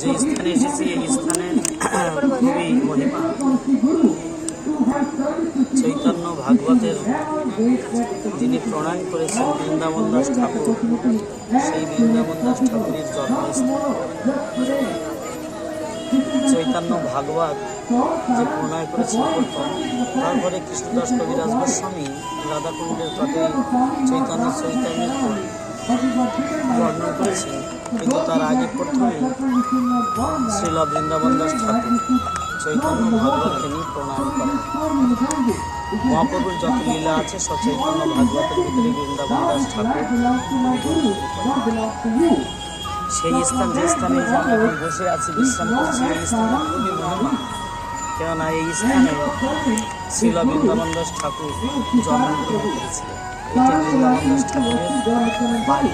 যে স্থানে এসেছি, এই স্থানের খুবই মহিমা। চৈতন্য ভাগবতের যিনি প্রণয়ন করেছেন বৃন্দাবন দাস ঠাকুর, সেই বৃন্দাবন দাস ঠাকুরের জন্মস্থান। চৈতন্য ভাগবত যে প্রণয় করেছিল প্রথম তারপরে কৃষ্ণদাস কবিরাজ গোস্বামী রাধাকুণ্ডের তটে চৈতন্য চৈতন্যের বর্ণন করেছেন কিন্তু তার আগে প্রথমে শ্রীল বৃন্দাবন দাস চৈতন্য ভাগবতকে করেন মহাপ্রভুর যত লীলা আছে সব চৈতন্য ভাগবতের বৃন্দাবন দাস ঠাকুর সেই স্থান যে স্থানে বসে আছি বিশ্রাম করছি এই স্থানে খুবই মহিমা কেননা এই স্থানে শ্রীল বৃন্দাবন দাস ঠাকুর জন্মগ্রহণ করেছিলেন এটি বৃন্দাবন দাস ঠাকুরের বাড়ি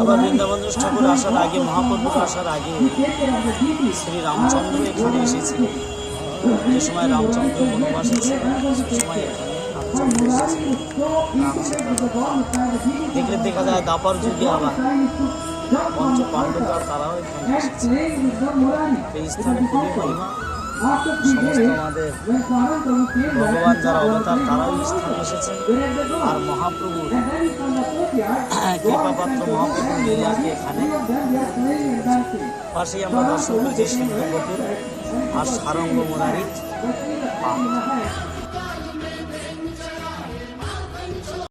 আবার বৃন্দাবন দাস ঠাকুর আসার আগে, মহাপ্রভুর আসার আগে শ্রী রামচন্দ্র এখানে এসেছিলেন যে সময় রামচন্দ্র বনবাসে। দেখলে দেখা যায়, দাপার যুগে আবার পঞ্চ পাণ্ডবরা তারাও এসেছে এই স্থানে খুবই মহিমা সমস্ত আমাদের ভগবান যারা অবতার তারাও স্থানে এসেছেন আর মহাপ্রভুর কৃপাপাত্র মহাপ্রভুর লীলাকে এখানে পাশেই আমরা দর্শন করেছি আর সারঙ্গ মুরারিত পাঠ